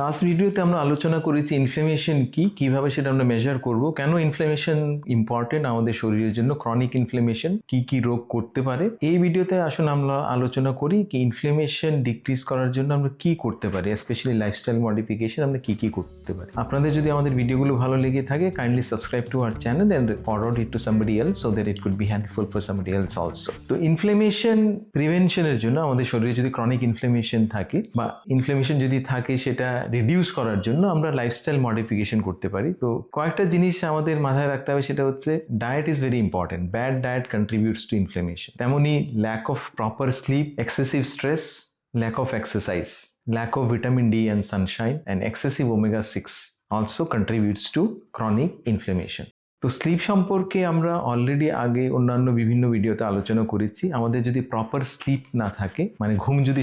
Last ভিডিওতে আমরা আলোচনা করেছি ইনফ্লেমেশন কি, কীভাবে সেটা আমরা মেজার করব, কেন ইনফ্লেমেশন ইম্পর্টেন্ট আমাদের শরীরের জন্য ক্রনিক ইনফ্লেমেশন কি কি রোগ করতে পারে। এই ভিডিওতে আসুন আমরা আলোচনা করি কি ইনফ্লেমেশন ডিক্রিজ করার জন্য আমরা কি করতে পারি স্পেশালি লাইফস্টাইল মডিফিকেশন আমরা কি কি করতে পারি। আপনাদের যদি আমাদের ভিডিওগুলো ভালো লেগে থাকে kindly subscribe to our channel and forward it to somebody else so that it could be helpful for somebody else also তো ইনফ্লেমেশন প্রিভেনশনের জন্য আমাদের শরীরে যদি ক্রনিক ইনফ্লেমেশন থাকে বা ইনফ্লেমেশন যদি থাকে সেটা রিডিউস করার জন্য আমরা লাইফস্টাইল মডিফিকেশন করতে পারি। তো কয়েকটা জিনিস আমাদের মাথায় রাখতে হবে সেটা হচ্ছে diet is very important bad diet contributes to inflammation তেমনই lack of proper sleep excessive stress lack of exercise lack of vitamin D and sunshine, and excessive omega 6 also contributes to chronic inflammation. তো sleep সম্পর্কে আমরা already আগে অন্যান্য বিভিন্ন ভিডিওতে আলোচনা করেছি। আমাদের যদি প্রপার স্লিপ না থাকে মানে ঘুম যদি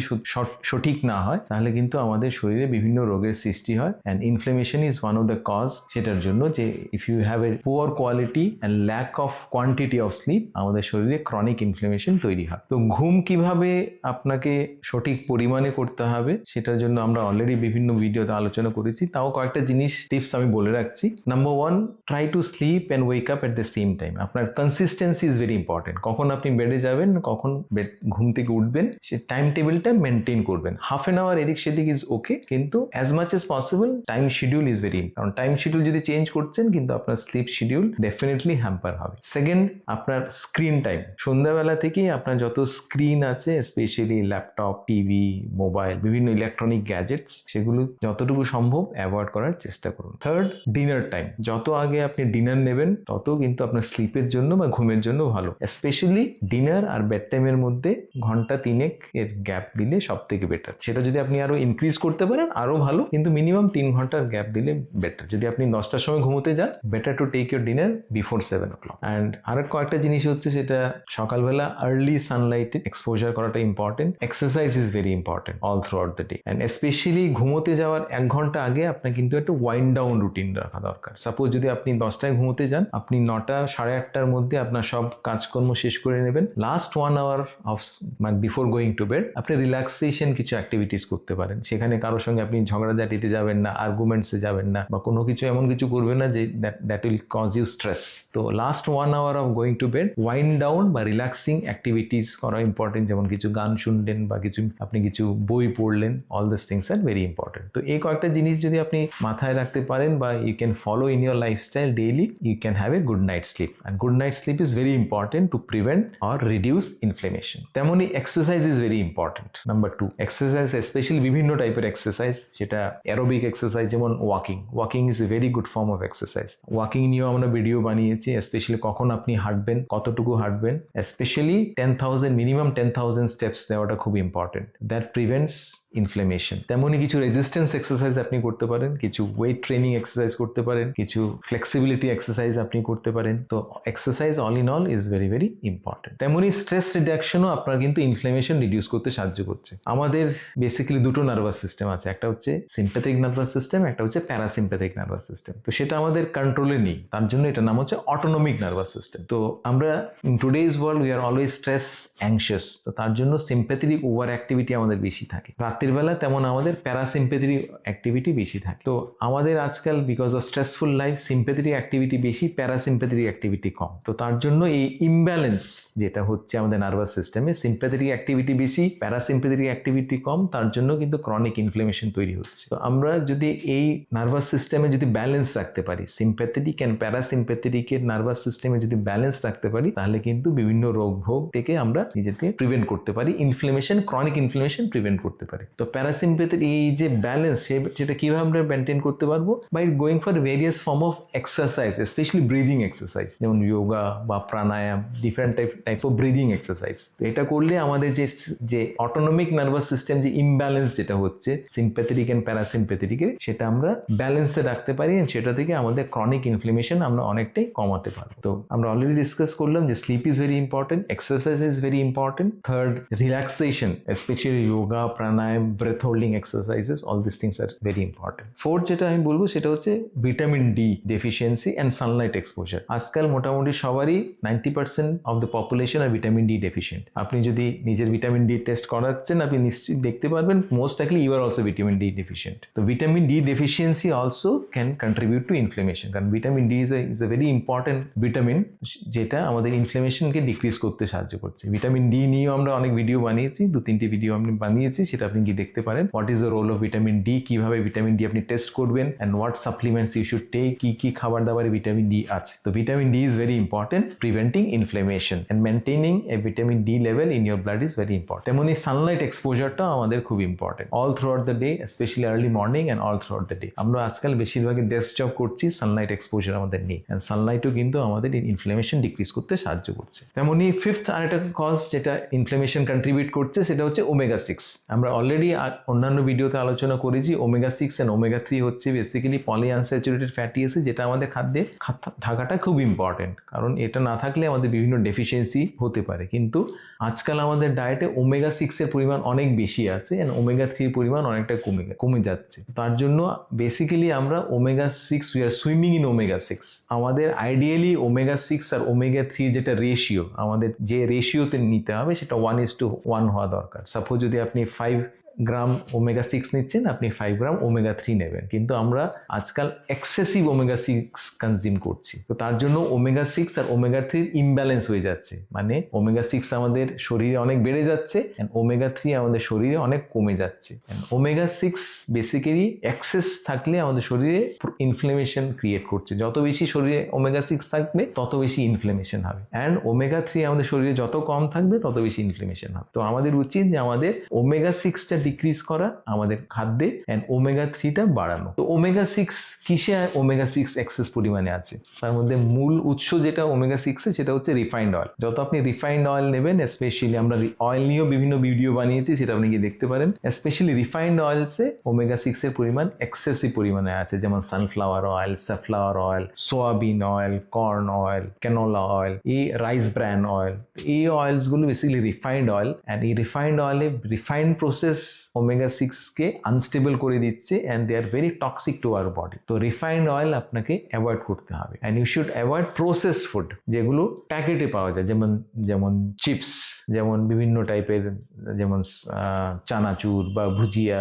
সঠিক না হয়, তাহলে কিন্তু আমাদের শরীরে বিভিন্ন রোগের সৃষ্টি হয়। And inflammation is one of the cause সেটার জন্য যে if you have a poor quality and lack of quantity of sleep আমাদের শরীরে ক্রনিক ইনফ্লেমেশন তৈরি হয়। তো ঘুম কীভাবে আপনাকে সঠিক পরিমাণে করতে হবে, সেটার জন্য আমরা অলরেডি বিভিন্ন ভিডিওতে আলোচনা করেছি। তাও কয়েকটা জিনিস টিপস আমি বলে রাখছি। Number one try to sleep and wake up at the same time আপনার কনসিস্টেন্সি ইজ ভেরি ইম্পর্টেন্ট কখন আপনি বেডে যাবেন, কখন বেড ঘুম থেকে উঠবেন, সে টাইম টেবিলটা মেনটেন করবেন। হাফ এন আওয়ার এদিক সেদিক ইজ ওকে কিন্তু as much as possible time schedule is very কারণ টাইম শিডিউল যদি চেঞ্জ করছেন, কিন্তু আপনার স্লিপ শিডিউল ডেফিনেটলি হ্যাম্পার হবে। সেকেন্ড আপনার স্ক্রিন টাইম সন্ধ্যাবেলা থেকেই আপনার যত স্ক্রিন আছে স্পেশালি ল্যাপটপ টিভি মোবাইল বিভিন্ন ইলেকট্রনিক গ্যাজেটস সেগুলো যতটুকু সম্ভব অ্যাভয়েড করার চেষ্টা করুন। থার্ড ডিনার টাইম যত আগে আপনি ডিনার নেবেন তত কিন্তু আপনার স্লিপের জন্য বা ঘুমের জন্য ভালো। স্পেশালি ডিনার আর বেড টাইমের মধ্যে ঘণ্টা তিনেক এর গ্যাপ দিলে সব থেকে বেটার সেটা যদি আপনি আরও ইনক্রিজ করতে পারেন, আরও ভালো, কিন্তু মিনিমাম তিন ঘণ্টার গ্যাপ দিলে বেটার যদি আপনি দশটার সময় ঘুমোতে যান better to take your dinner before seven o'clock and আরেক কয়েকটা জিনিস হচ্ছে সেটা সকালবেলা আর্লি সানলাইটে এক্সপোজার করাটা important exercise is very important all throughout the day and specially ঘুমোতে যাওয়ার এক ঘণ্টা আগে আপনার কিন্তু একটা ওয়াইন্ড ডাউন রুটিন রাখা দরকার। সাপোজ যদি আপনি দশটায় ঘুমোতে যান, আপনি নটা সাড়ে আটটার মধ্যে আপনার সব কাজকর্ম শেষ করে নেবেন। লাস্ট ওয়ান আওয়ার অফ মানে বিফোর গোয়িং টু বেড আপনি রিল্যাক্সেশন কিছু অ্যাক্টিভিটিস করতে পারেন। সেখানে কারোর সঙ্গে আপনি ঝগড়াঝাটিতে যাবেন না আর্গুমেন্টসে যাবেন না, বা কোনো কিছু এমন কিছু করবেন না যে that will cause you stress তো last one hour of going to bed wind down বা রিল্যাক্সিং অ্যাক্টিভিটিস করা ইম্পর্টেন্ট যেমন কিছু গান শুনলেন বা কিছু, আপনি কিছু বই পড়লেন all this things are very important তো এই কয়েকটা জিনিস যদি আপনি মাথায় রাখতে পারেন বা you can follow in your lifestyle daily you can have a good night sleep and good night sleep is very important to prevent or reduce inflammation তেমনই exercise is very important number two exercise specially বিভিন্ন টাইপের exercise সেটা aerobic exercise যেমন walking walking is a very good form of exercise walking নিয়েও আমরা video বানিয়েছি specially কখন আপনি হাঁটবেন, কতটুকু হাঁটবেন specially ten thousand minimum ten thousand steps দেওয়াটা খুব ইম্পর্টেন্ট দ্যাট প্রিভেন্টস ইনফ্লেমেশন তেমনই কিছু রেজিস্ট্যান্স এক্সারসাইজ আপনি করতে পারেন, কিছু ওয়েট ট্রেনিং এক্সারসাইজ করতে পারেন, কিছু ফ্লেক্সিবিলিটি এক্সারসাইজ আপনি করতে পারেন। তো exercise all in all is very very important তেমনই স্ট্রেস রিডাকশনও আপনার কিন্তু ইনফ্লেমেশন রিডিউস করতে সাহায্য করছে। আমাদের বেসিক্যালি দুটো নার্ভাস সিস্টেম আছে, একটা হচ্ছে সিম্প্যাথিক নার্ভাস সিস্টেম একটা হচ্ছে প্যারাসিম্প্যাথিক নার্ভাস সিস্টেম তো সেটা আমাদের কন্ট্রোলে নেই, তার জন্য এটার নাম হচ্ছে অটোনমিক নার্ভাস সিস্টেম তো আমরা in today's world we are always stress anxious তো তার জন্য সিম্প্যাথেটিক ওভার অ্যাক্টিভিটি আমাদের বেশি থাকে। রাত্রির বেলা তেমন আমাদের প্যারাসিম্প্যাথেটিক অ্যাক্টিভিটি বেশি থাকে। তো আমাদের আজকাল because of stressful life sympathetic activity বেশি প্যারাসিম্প্যাথেটিক অ্যাক্টিভিটি কম। তো তার জন্য এই ইমব্যালেন্স যেটা হচ্ছে আমাদের নার্ভাস সিস্টেমে সিম্প্যাথেটিক অ্যাক্টিভিটি বেশি প্যারাসিম্প্যাথেটিক অ্যাক্টিভিটি কম, তার জন্য কিন্তু ক্রনিক ইনফ্লেমেশন তৈরি হচ্ছে। তো আমরা যদি এই নার্ভাস সিস্টেমে যদি ব্যালেন্স রাখতে পারি সিম্প্যাথেটিক অ্যান্ড প্যারাসিম্প্যাথেটিকের নার্ভাস সিস্টেমে যদি ব্যালেন্স রাখতে পারি, তাহলে কিন্তু বিভিন্ন রোগ ভোগ থেকে আমরা নিজেকে প্রিভেন্ট করতে পারি। ইনফ্লেমেশন ক্রনিক ইনফ্লেমেশন প্রিভেন্ট করতে পারি। তো প্যারাসিম্প্যাথের এই যে ব্যালেন্স সেটা কীভাবে আমরা মেনটেন করতে পারব? By going for various form of exercise specially breathing exercise যেমন যোগা বা pranayama different type type of breathing exercise তো এটা করলে আমাদের যে যে অটোনমিক নার্ভাস সিস্টেম যে ইমব্যালেন্স যেটা হচ্ছে সিম্প্যাথেটিক অ্যান্ড প্যারাসিম্প্যাথেটিকে সেটা আমরা ব্যালেন্সে রাখতে পারি and সেটা থেকে আমাদের ক্রনিক ইনফ্লেমেশন আমরা অনেকটাই কমাতে পারব। তো আমরা অলরেডি ডিসকাস করলাম যে sleep is very important exercise is very important third relaxation specially yoga pranayama breath holding exercises all this things are very important fourth যেটা আমি বলব, সেটা হচ্ছে vitamin D deficiency and sunlight exposure আজকাল মোটামুটি সবারই ninety percent of the population are vitamin D deficient আপনি যদি নিজের ভিটামিন ডি টেস্ট করাচ্ছেন, আপনি নিশ্চয়ই দেখতে পারবেন most likely you are also vitamin D deficient তো vitamin D deficiency also can contribute to inflammation কারণ vitamin D is is a very important vitamin যেটা আমাদের ইনফ্লেমেশনকে ডিক্রিজ করতে সাহায্য করছে। ভিটামিন ডি নিয়েও আমরা অনেক ভিডিও বানিয়েছি দু তিনটি ভিডিও আমি বানিয়েছি, সেটা আপনি কি দেখতে পারেন। What is the role of vitamin D কীভাবে ভিটামিন ডি আপনি টেস্ট করবেন? And what supplements you should take কি কি খাবার দাবারে ভিটামিন ডি আছে? তো vitamin D is very important preventing inflammation and maintaining a vitamin D level in your blood is very important তেমনি সানলাইট এক্সপোজারটা আমাদের খুব important all throughout the day specially early morning and all throughout the day আমরা আজকাল বেশিরভাগই desk job করছি sunlight exposure আমাদের নেই অ্যান্ড সানলাইটও কিন্তু আমাদের ইনফ্লেমেশন ডিক্রিজ করতে সাহায্য করছে। তেমনি ফিফথ আরেকটা কজ যেটা ইনফ্লেমেশন কন্ট্রিবিউট করছে, সেটা হচ্ছে ওমেগা সিক্স আমরা অলরেডি অন্যান্য ভিডিওতে আলোচনা করেছি omega six and omega three হচ্ছে basically poly unsaturated fatty acid যেটা আমাদের খাদ্যে থাকাটা খুব ইম্পর্টেন্ট কারণ এটা না থাকলে আমাদের বিভিন্ন ডেফিসিয়েন্সি হতে পারে। কিন্তু আজকাল আমাদের ডায়েটে ওমেগা সিক্সের পরিমাণ অনেক বেশি আছে অ্যান্ড ওমেগা থ্রির পরিমাণ অনেকটা কমে কমে যাচ্ছে। তার জন্য বেসিক্যালি আমরা omega six we are swimming in omega six আমাদের আইডিয়ালি ওমেগা সিক্স আর ওমেগা থ্রি যেটা রেশিও আমাদের যে রেশিওতে নিতে হবে সেটা ওয়ান ইস টু ওয়ান হওয়া দরকার। সাপোজ যদি আপনি ফাইভ গ্রাম ওমেগা সিক্স নিচ্ছেন, আপনি ফাইভ গ্রাম ওমেগা থ্রি নেবেন। কিন্তু আমরা আজকাল এক্সেসিভ ওমেগা সিক্স কনজিউম করছি। তো তার জন্য ওমেগা সিক্স আর ওমেগা থ্রির ইমব্যালেন্স হয়ে যাচ্ছে। মানে ওমেগা সিক্স আমাদের শরীরে অনেক বেড়ে যাচ্ছে অ্যান্ড ওমেগা থ্রি আমাদের শরীরে অনেক কমে যাচ্ছে। ওমেগা সিক্স বেসিক্যালি এক্সেস থাকলে আমাদের শরীরে ইনফ্লেমেশন ক্রিয়েট করছে। যত বেশি শরীরে ওমেগা সিক্স থাকবে, তত বেশি ইনফ্লেমেশন হবে। অ্যান্ড ওমেগা থ্রি আমাদের শরীরে যত কম থাকবে, তত বেশি ইনফ্লেমেশন হবে। তো আমাদের উচিত যে আমাদের ওমেগা সিক্সটা ডিক্রিজ করা আমাদের খাদ্যে অ্যান্ড ওমেগা থ্রিটা বাড়ানো। তো ওমেগা সিক্স কিসে ওমেগা সিক্স এক্সেস পরিমাণে আছে? তার মধ্যে মূল উৎস যেটা ওমেগা সিক্সে সেটা হচ্ছে রিফাইন্ড অয়েল যত আপনি রিফাইন্ড অয়েল নেবেন স্পেশালি আমরা অয়েল নিয়েও বিভিন্ন ভিডিও বানিয়েছি, সেটা আপনি গিয়ে দেখতে পারেন। স্পেশালি রিফাইন্ড অয়েলসে ওমেগা সিক্সের পরিমাণ এক্সেসিভ পরিমাণে আছে। যেমন sunflower oil safflower oil soybean oil corn oil canola oil এই রাইস ব্র্যান অয়েল এই অয়েলসগুলো বেসিক্যালি রিফাইন্ড অয়েল অ্যান্ড এই রিফাইন্ড অয়েলে রিফাইন্ড প্রসেস ওমেগা সিক্সকে আনস্টেবল করে দিচ্ছে and they are very toxic to our body তো রিফাইন্ড অয়েল আপনাকে অ্যাভয়েড করতে হবে and you should avoid process food যেগুলো প্যাকেটে পাওয়া যায়, যেমন যেমন চিপস যেমন বিভিন্ন টাইপের যেমন চানাচুর বা ভুজিয়া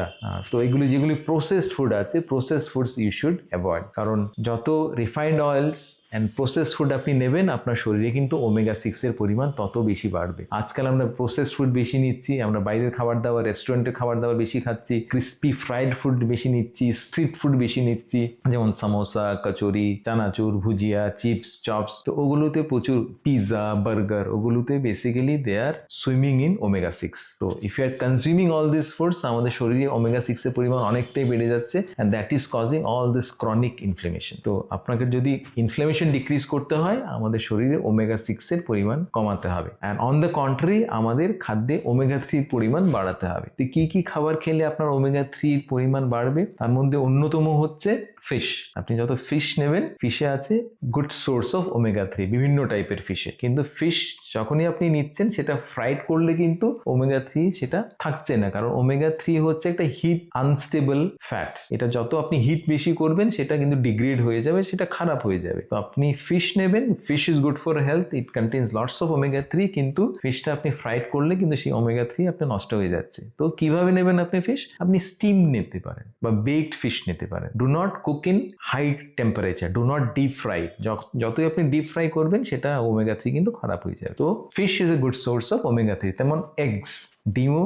তো এগুলি যেগুলি প্রসেসড ফুড আছে process foods you should avoid কারণ যত refined oils and process food আপনি নেবেন আপনার শরীরে কিন্তু ওমেগা সিক্সের পরিমাণ তত বেশি বাড়বে। আজকাল আমরা প্রসেস ফুড বেশি নিচ্ছি, আমরা বাইরের খাবার দাবার রেস্টুরেন্টের খাবার দাবার বেশি খাচ্ছি ক্রিস্পি ফ্রাইড ফুড বেশি নিচ্ছি স্ট্রিট ফুড বেশি নিচ্ছি, যেমন সামোসা কচুরি চানাচুর ভুজিয়া চিপস চপস তো ওগুলোতে প্রচুর পিৎজা বার্গার ওগুলোতে basically they are swimming in omega six তো if you are consuming all this foods আমাদের শরীরে ওমেগা সিক্সের পরিমাণ অনেকটাই বেড়ে যাচ্ছে and that is causing all this chronic inflammation তো আপনাকে যদি ইনফ্লেমেশন ডিক্রিজ করতে হয়, আমাদের শরীরে ওমেগা সিক্সের পরিমাণ কমাতে হবে অ্যান্ড অন দ্য কন্ট্রি আমাদের খাদ্যে ওমেগা থ্রির পরিমাণ বাড়াতে হবে। তো কি কি খাবার খেলে আপনার ওমেগা থ্রির পরিমাণ বাড়বে? তার মধ্যে অন্যতম হচ্ছে ফিশ আপনি যত ফিশ নেবেন ফিশে আছে good source of omega three বিভিন্ন টাইপের ফিশে কিন্তু ফিশ যখনই আপনি নিচ্ছেন, সেটা ফ্রাইড করলে কিন্তু ওমেগা থ্রি সেটা থাকছে না। কারণ ওমেগা থ্রি হচ্ছে একটা হিট আনস্টেবল ফ্যাট এটা যত আপনি হিট বেশি করবেন, সেটা কিন্তু ডিগ্রেড হয়ে যাবে, সেটা খারাপ হয়ে যাবে। তো আপনি ফিশ নেবেন fish is good for health it contains lots of omega three কিন্তু ফিশটা আপনি ফ্রাইড করলে কিন্তু সেই ওমেগা থ্রি আপনার নষ্ট হয়ে যাচ্ছে। তো কীভাবে নেবেন আপনি ফিশ আপনি স্টিম নিতে পারেন বা বেকড ফিশ নিতে পারেন। Do not cook in high temperature do not deep fry যতই আপনি ডিপ ফ্রাই করবেন, সেটা ওমেগা থ্রি কিন্তু খারাপ হয়ে যাবে। তো fish is a good source of omega three তেমন এগস ডিমও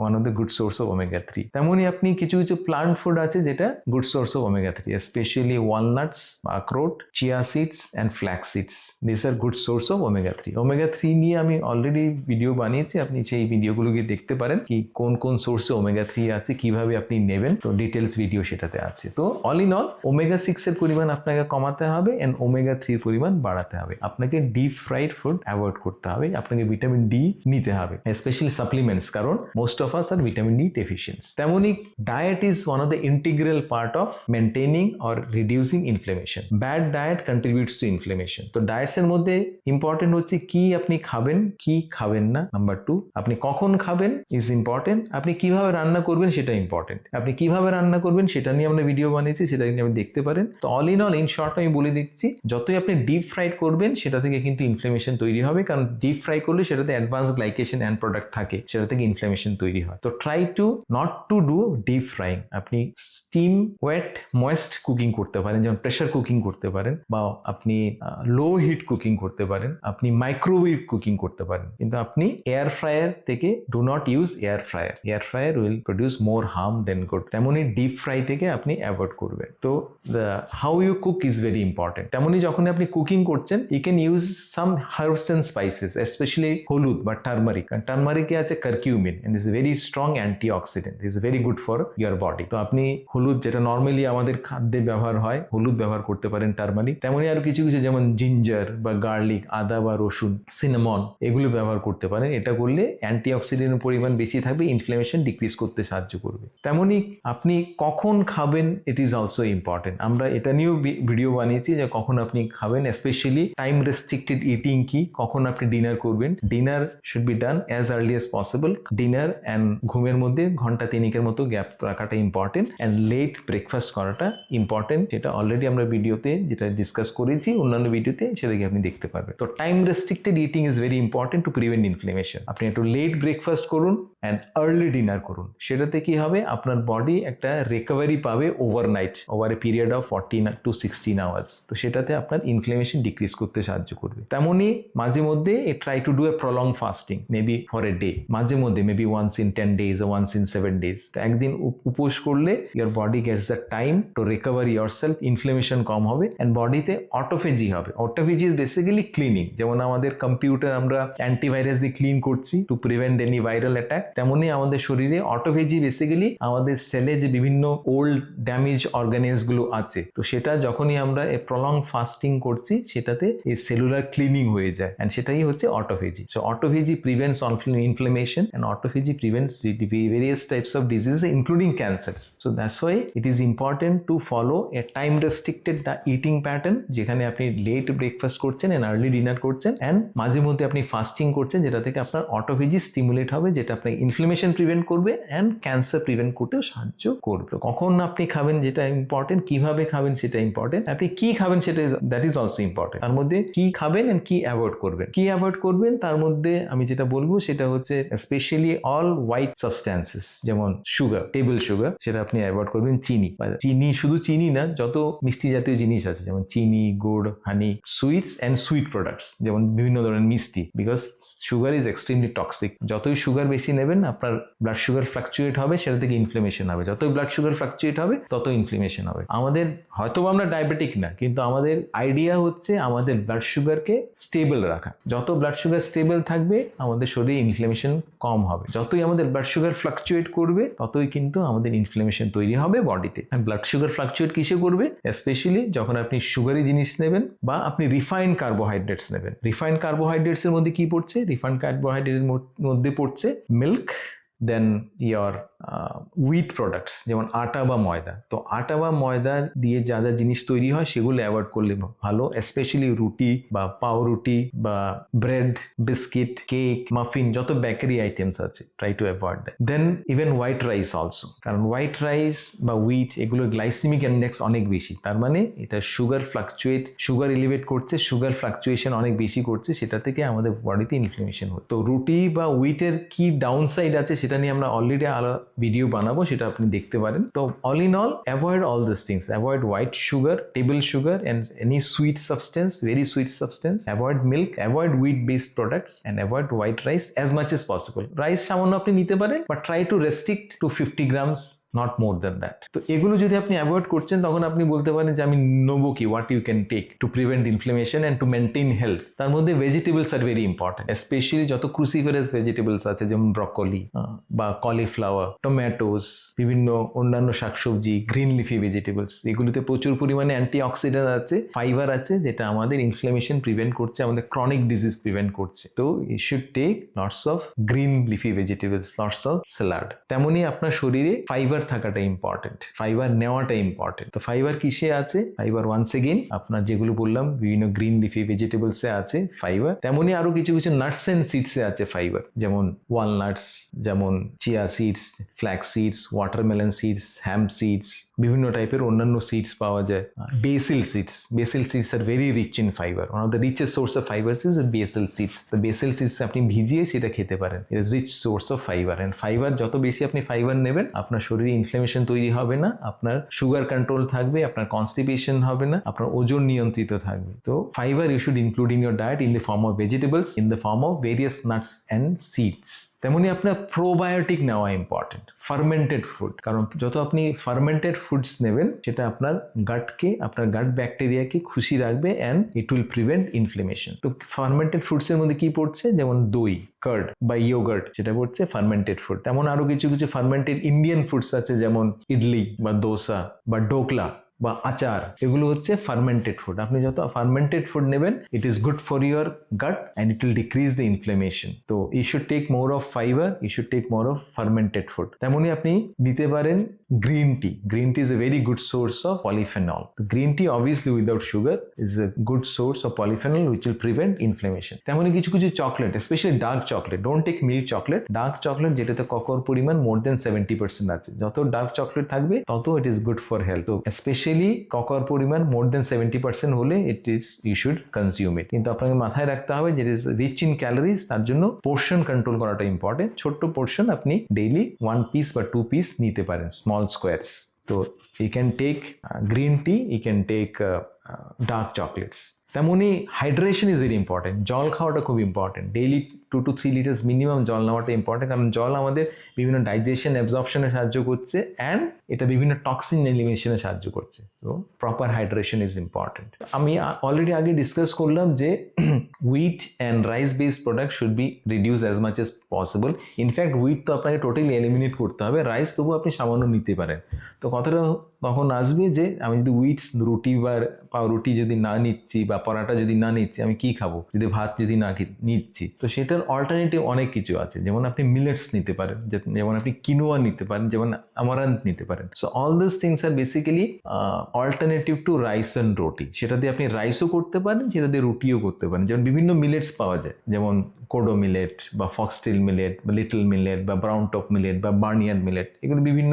one of the good source of omega three তেমনই আপনি কিছু কিছু প্লান্ট ফুড আছে যেটা good source of omega three specially walnuts আখরোট chia seeds and flax seeds this are good source of omega three omega three নিয়ে আমি already video বানিয়েছি, আপনি সেই ভিডিওগুলো গিয়ে দেখতে পারেন কি কোন কোন সোর্সে ওমেগা থ্রি আছে, কীভাবে আপনি নেবেন। তো ডিটেলস ভিডিও সেটাতে আছে। তো all in all omega six এর পরিমাণ আপনাকে কমাতে হবে অ্যান্ড ওমেগা থ্রির পরিমাণ বাড়াতে হবে। আপনাকে ডিপ ফ্রাইড ফুড অ্যাভয়েড করতে হবে। আপনাকে ভিটামিন ডি নিতে হবে। স্পেশালি সাপ্লিমেন্টস কারণ most of us are vitamin D deficient তেমনই diet is one of the integral part of maintaining or reducing inflammation bad diet contributes to inflammation তো diets এর মধ্যে ইম্পর্টেন্ট হচ্ছে কি আপনি খাবেন, কি খাবেন না? নাম্বার টু আপনি কখন খাবেন ইজ ইম্পর্টেন্ট আপনি কীভাবে রান্না করবেন সেটা ইম্পর্টেন্ট আপনি কীভাবে রান্না করবেন সেটা নিয়ে আমরা ভিডিও বানিয়েছি, সেটা নিয়ে আপনি দেখতে পারেন। তো all in all in short আমি বলে দিচ্ছি, যতই আপনি ডিপ ফ্রাইড করবেন, সেটা থেকে কিন্তু ইনফ্লেমেশন তৈরি হবে, কারণ ডিপ ফ্রাই করলে সেটাতে অ্যাডভান্স গ্লাইকেশন অ্যান্ড প্রোডাক্ট থাকে। সেটা থেকে ইনফ্লেমেশন তৈরি হয়। তো try to not to do deep frying আপনি স্টিম ওয়েট ময়েস্ট কুকিং করতে পারেন, যেমন প্রেশার কুকিং করতে পারেন বা আপনি লো হিট কুকিং করতে পারেন, আপনি মাইক্রোওয়েভ কুকিং করতে পারেন। কিন্তু আপনি এয়ার ফ্রায়ার থেকে do not use air fryer air fryer will produce more harm than good তেমনই ডিপ ফ্রাই থেকে আপনি অ্যাভয়েড করবেন। তো the how you cook is very important তেমনই যখন আপনি কুকিং করছেন you can use some herbs and spices specially হলুদ বা টার্মারিক কারণ টার্মারিকে আছে and is very strong anti oxidant is very good for your body তো আপনি হলুদ যেটা নর্মালি আমাদের খাদ্যে ব্যবহার হয়, হলুদ ব্যবহার করতে পারেন টার্মারিক। তেমনই আরও কিছু কিছু যেমন জিঞ্জার বা গার্লিক আদা বা রসুন সিনেমন এগুলো ব্যবহার করতে পারেন। এটা করলে অ্যান্টি অক্সিডেন্টের পরিমাণ বেশি থাকবে ইনফ্লেমেশন ডিক্রিজ করতে সাহায্য করবে। তেমনই আপনি কখন খাবেন ইট ইজ অলসো ইম্পর্টেন্ট আমরা এটা নিয়েও ভিডিও বানিয়েছি যে কখন আপনি খাবেন স্পেশালি টাইম রেস্ট্রিক্টেড ইটিং কি, কখন আপনি ডিনার করবেন। Dinner should be done as early as possible dinner and ঘুমের মধ্যে ঘণ্টা তিনিকের মতো গ্যাপ রাখাটা ইম্পর্টেন্ট অ্যান্ড লেট ব্রেকফাস্ট করাটা ইম্পর্টেন্ট যেটা অলরেডি আমরা ভিডিওতে যেটা ডিসকাস করেছি, অন্যান্য ভিডিওতে সেটাকে আপনি দেখতে পারবেন। তো time restricted eating is very important to prevent inflammation আপনি একটু লেট ব্রেকফাস্ট করুন অ্যান্ড আর্লি ডিনার করুন। সেটাতে কি হবে? আপনার বডি একটা রিকভারি পাবে overnight over a period of fourteen to sixteen hours তো সেটাতে আপনার ইনফ্লেমেশন ডিক্রিজ করতে সাহায্য করবে। তেমনই মাঝে মধ্যে try to do a prolong fasting maybe for a day মাঝে মধ্যে maybe once in ten days once in seven days একদিন উপ- উপোস করলে your body gets the time to recover yourself inflammation কম হবে অ্যান্ড বডিতে অটোফেজি হবে। অটোফেজি ইজ বেসিক্যালি ক্লিনিং যেমন আমাদের কম্পিউটার আমরা অ্যান্টিভাইরাস দিয়ে ক্লিন করছি to prevent any viral attack তেমনই আমাদের শরীরে অটোফেজি বেসিক্যালি আমাদের সেলে যে বিভিন্ন ওল্ড ড্যামেজ অর্গানিজগুলো আছে, তো সেটা যখনই আমরা প্রলং ফাস্টিং করছি, সেটাতে এই সেলুলার ক্লিনিং হয়ে যায় অ্যান্ড সেটাই হচ্ছে autophagy so autophagy prevents inflammation and autophagy prevents various types of diseases, including cancers. So that's why it is important to follow a time restricted eating pattern, যেখানে আপনি late breakfast করছেন and early dinner করছেন and মাঝে মধ্যে আপনি fasting করছেন, যেটা থেকে আপনার অটোফেজি স্টিমুলেট হবে, যেটা আপনার ইনফ্লেমেশন প্রিভেন্ট করবে অ্যান্ড ক্যান্সার প্রিভেন্ট করতেও সাহায্য করবে। কখন আপনি খাবেন যেটা ইম্পর্টেন্ট কীভাবে খাবেন সেটা ইম্পর্টেন্ট আপনি কি খাবেন সেটা দ্যাট ইজ অলসো ইম্পর্টেন্ট তার মধ্যে কি খাবেন অ্যান্ড কি অ্যাভয়েড করবেন। কি অ্যাভয়েড করবেন, তার মধ্যে আমি যেটা বলব সেটা হচ্ছে স্পেশালি অল হোয়াইট সাবস্ট্যান্সেস যেমন সুগার টেবিল সুগার সেটা আপনি অ্যাভয়েড করবেন চিনি। বা চিনি শুধু চিনি না, যত মিষ্টি জাতীয় জিনিস আছে, যেমন চিনি, গুড় honey sweets and sweet products যেমন বিভিন্ন ধরনের মিষ্টি because sugar is extremely toxic যতই সুগার বেশি নেবেন, আপনার ব্লাড সুগার ফ্লাকচুয়েট হবে, সেটা থেকে ইনফ্লেমেশন হবে। যতই ব্লাড সুগার ফ্লাকচুয়েট হবে তত ইনফ্লেমেশন হবে। আমাদের হয়তো আমরা ডায়াবেটিক না, কিন্তু আমাদের আইডিয়া হচ্ছে আমাদের ব্লাড সুগারকে স্টেবল রাখা। যত ব্লাড সুগার স্টেবল থাকবে, আমাদের শরীরে ইনফ্লেমেশন কম হবে। যতই আমাদের ব্লাড সুগার ফ্লাকচুয়েট করবে, ততই কিন্তু আমাদের ইনফ্লেমেশন তৈরি হবে বডিতে। ব্লাড সুগার ফ্লাকচুয়েট কিসে করবে? স্পেশালি যখন আপনি সুগারি জিনিস নেবেন বা আপনি রিফাইন্ড কার্বোহাইড্রেটস নেবেন। রিফাইন্ড কার্বোহাইড্রেটস এর মধ্যে কি পড়ছে? রিফাইন্ড কার্বোহাইড্রেটের মধ্যে পড়ছে milk then your wheat products যেমন আটা বা ময়দা। তো আটা বা ময়দা দিয়ে যা যা জিনিস তৈরি হয়, সেগুলো অ্যাভয়েড করলে ভালো স্পেশালি রুটি বা পাউরুটি বা ব্রেড বিস্কিট কেক মাফিন যত বেকারি আইটেমস আছে try to avoid that then even white rice also কারণ হোয়াইট রাইস বা উইট এগুলো গ্লাইসিমিক ইন্ডেক্স অনেক বেশি। তার মানে এটা সুগার ফ্লাকচুয়েট সুগার এলিভেট করছে সুগার ফ্লাকচুয়েশন অনেক বেশি করছে, সেটা থেকে আমাদের বডিতে ইনফ্লেমেশন হচ্ছে। তো রুটি বা উইটের কি ডাউন সাইড আছে, সেটা নিয়ে আমরা অলরেডি আলাদা ভিডিও বানাবো, সেটা আপনি দেখতে পারেন। তো all in all avoid all this things avoid white sugar table sugar and any sweet substance very sweet substance avoid milk avoid wheat based products and avoid white rice as much as possible rice সামান্য আপনি নিতে পারেন but try to restrict to fifty grams not more than that তো এগুলো যদি আপনি avoid করছেন, তখন আপনি বলতে পারেন যে আমি নেব কি? What you can take to prevent inflammation and to maintain health তার মধ্যে vegetables are very important specially যত ক্রুসিফারাস ভেজিটেবলস আছে, যেমন ব্রকলি বা কলিফ্লাওয়ার টমেটোস বিভিন্ন অন্যান্য শাকসবজি গ্রিন লিফি ভেজিটেবলস এগুলোতে প্রচুর পরিমাণে অ্যান্টি অক্সিডেন্ট আছে ফাইবার আছে, যেটা আমাদের ইনফ্লেমেশন প্রিভেন্ট করছে, আমাদের ক্রনিক ডিজিজ প্রিভেন্ট করছে। তো you should take lots of green leafy vegetables lots of salad তেমনই আপনার শরীরে ফাইবার ফাইবার থাকাটা ইম্পর্টেন্ট ফাইবার নেওয়াটা ইম্পর্টেন্ট তো ফাইবার কিসে আছে? ফাইবার ওয়ান্স এগেইন আপনার যেগুলো বললাম, বিভিন্ন গ্রিন লিফি ভেজিটেবলসে আছে ফাইবার তেমনই আরও কিছু কিছু নাটস এন্ড সিডসে আছে ফাইবার যেমন ওয়ালনাটস যেমন chia seeds flax seeds watermelon seeds hemp seeds বিভিন্ন টাইপের অন্যান্য সিডস পাওয়া যায়। Basil seeds basil seeds are very rich in fibre one of the richest source of fibres is basil seeds তো basil seeds আপনি ভিজিয়ে সেটা খেতে পারেন। It is rich source of fibre and fibre যত বেশি আপনি ফাইবার নেবেন, আপনার শরীরে ইনফ্লামেশন তৈরি হবে না, আপনার সুগার কন্ট্রোল থাকবে, আপনার কনস্টিপেশন হবে না, আপনার ওজন নিয়ন্ত্রিত থাকবে। তো fibre you should include in your diet in the form of vegetables in the form of various nuts and seeds তেমনি আপনার প্রোবায়োটিক নেওয়া ইম্পর্টেন্ট ফার্মেন্টেড ফুড কারণ যত আপনি ফার্মেন্টেড ফুডস নেবেন, সেটা আপনার গাটকে আপনার গাট ব্যাকটেরিয়াকে খুশি রাখবে and it will prevent inflammation তো ফার্মেন্টেড ফুডসের মধ্যে কি পড়ছে? যেমন দই কার্ড বা ইয়োগার্ট যেটা পড়ছে ফার্মেন্টেড ফুড তেমন আরও কিছু কিছু ফার্মেন্টেড ইন্ডিয়ান ফুডস আছে, যেমন ইডলি বা দোসা বা ডোকলা বা আচার, এগুলো হচ্ছে ফার্মেন্টেড ফুড আপনি যত ফার্মেন্টেড ফুড নেবেন it is good for your gut and it will decrease the inflammation তো you should take more of fibre you should take more of fermented food তেমনই আপনি দিতে পারেন green tea green tea is a very good source of polyphenol green tea obviously without sugar is a good source of polyphenol which will prevent inflammation তেমনই কিছু কিছু chocolate specially dark chocolate don't take milk chocolate dark chocolate যেটাতে ককর পরিমাণ more than seventy percent আছে। যত dark chocolate থাকবে, তত it is good for health তো স্পেশালি ককর পরিমাণ মোর দেন সেভেন্টি পার্সেন্ট হলে it is you should consume it কিন্তু আপনাকে মাথায় রাখতে হবে যে ইজ রিচ ইন ক্যালোরিজ তার জন্য পোর্শন কন্ট্রোল করাটা ইম্পর্টেন্ট ছোট্ট পোর্শন আপনি ডেইলি ওয়ান পিস বা টু পিস নিতে পারেন। Small স্কোয়ারস তো you can take green tea you can take dark chocolates তেমনই হাইড্রেশন ইজ ভেরি ইম্পর্টেন্ট জল খাওয়াটা খুব important daily two to three litres minimum জল নেওয়াটা ইম্পর্টেন্ট কারণ জল আমাদের বিভিন্ন ডাইজেশন অ্যাবজর্পশনে সাহায্য করছে অ্যান্ড এটা বিভিন্ন টক্সিন এলিমিনেশনে সাহায্য করছে। তো প্রপার হাইড্রেশন ইজ ইম্পর্টেন্ট আমি অলরেডি আগে ডিসকাস করলাম যে wheat and rice based product should be reduce as much as possible in fact wheat তো আপনাকে টোটালি এলিমিনেট করতে হবে রাইস তবু আপনি সামান্য নিতে পারেন। তো কথাটা তখন আসবে যে আমি যদি উইটস রুটি বা রুটি যদি না নিচ্ছি বা পরাটা যদি না নিচ্ছি আমি কি খাব? যদি ভাত যদি না নিচ্ছি। তো সেটার অল্টারনেটিভ অনেক কিছু আছে। যেমন আপনি মিলেটস নিতে পারেন যেমন আপনি কিনোয়া নিতে পারেন, যেমন আমারান্ত নিতে পারেন। So all this things are basically alternative to rice and রুটি সেটা দিয়ে আপনি রাইসও করতে পারেন, সেটা দিয়ে রুটিও করতে পারেন। যেমন বিভিন্ন মিলেটস পাওয়া যায়। যেমন কোডো মিলেট বা ফক্সটিল মিলেট বা লিটল মিলেট বা ব্রাউন টপ মিলেট বা বার্নিয়ার মিলেট এগুলো বিভিন্ন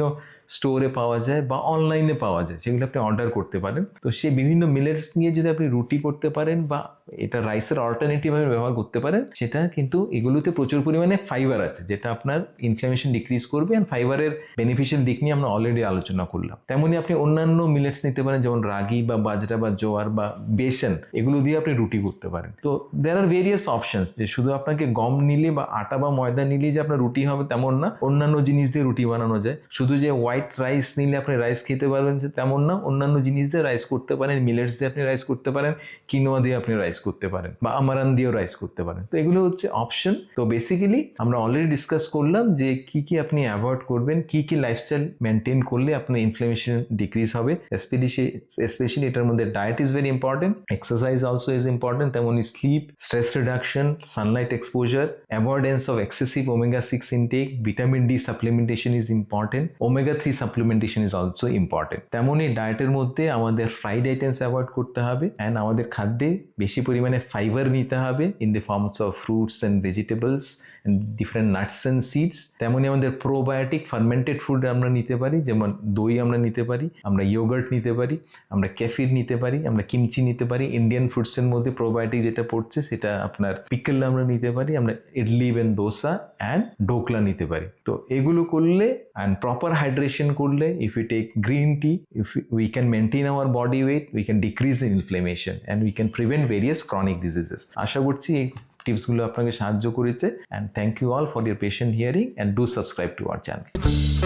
স্টোরে পাওয়া যায় বা অনলাইনে পাওয়া যায় সেগুলো আপনি অর্ডার করতে পারেন। তো সেই বিভিন্ন মিলেটস নিয়ে যদি আপনি রুটি করতে পারেন বা এটা রাইসের অল্টারনেটিভ ভাবে ব্যবহার করতে পারেন, সেটা কিন্তু এগুলোতে প্রচুর পরিমাণে ফাইবার আছে, যেটা আপনার ইনফ্লামেশন ডিক্রিজ করবে অ্যান্ড ফাইবারের বেনিফিশিয়াল দিক নিয়ে আমরা অলরেডি আলোচনা করলাম। তেমনই আপনি অন্যান্য মিলেটস নিতে পারেন, যেমন রাগি বা বাজরা বা জোয়ার বা বেসন, এগুলো দিয়ে আপনি রুটি করতে পারেন। তো দেয়ার আর ভেরিয়াস অপশনস যে শুধু আপনাকে গম নিলে বা আটা বা ময়দা নিলে যে আপনার রুটি হবে তেমন না, অন্যান্য জিনিস দিয়ে রুটি বানানো যায়। শুধু যে হোয়াইট রাইস নিলে আপনি রাইস খেতে পারবেন যে তেমন না। অন্যান্য জিনিস দিয়ে রাইস করতে পারেন, মিলেটস দিয়ে আপনি রাইস করতে পারেন, কিনোয়া দিয়ে আপনি রাইস করতে পারেন বা আমারান দিয়েও রাইস করতে পারেন। তো এগুলো হচ্ছে অপশন। তো বেসিক্যালি আমরা অলরেডি ডিসকাস করলাম যে কি কি আপনি অ্যাভয়েড করবেন, কি কি লাইফস্টাইল মেনটেন করলে আপনার ইনফ্লামেশন ডিক্রিজ হবে। স্পেশালি এটার মধ্যে diet is very important exercise also is important তেমনই sleep stress reduction sunlight exposure avoidance of excessive omega six intake vitamin D supplementation is important omega three supplementation is also important তেমনই ডায়েটের মধ্যে আমাদের fried items avoid করতে হবে and আমাদের খাদ্যে বেশি পরিমাণে ফাইবার নিতে হবে in the forms of fruits and vegetables and different nuts and seeds তেমনই আমাদের প্রোবায়োটিক ফার্মেন্টেড ফুড আমরা নিতে পারি, যেমন দই আমরা নিতে পারি, আমরা ইয়োগার্ট নিতে পারি, আমরা ক্যাফির নিতে পারি, আমরা কিমচি নিতে পারি ইন্ডিয়ান ফুডসের মধ্যে প্রোবায়োটিক যেটা পড়ছে সেটা আপনার পিকল আমরা নিতে পারি, আমরা ইডলি ইভেন দোসা অ্যান্ড ডোকলা নিতে পারি। তো এগুলো করলে অ্যান্ড প্রপার হাইড্রেশন করলে if you take green tea if we can maintain our body weight we can decrease the inflammation and we can prevent various chronic diseases আশা করছি এই টিপসগুলো আপনাকে সাহায্য করেছে and thank you all for your patient hearing and do subscribe to our channel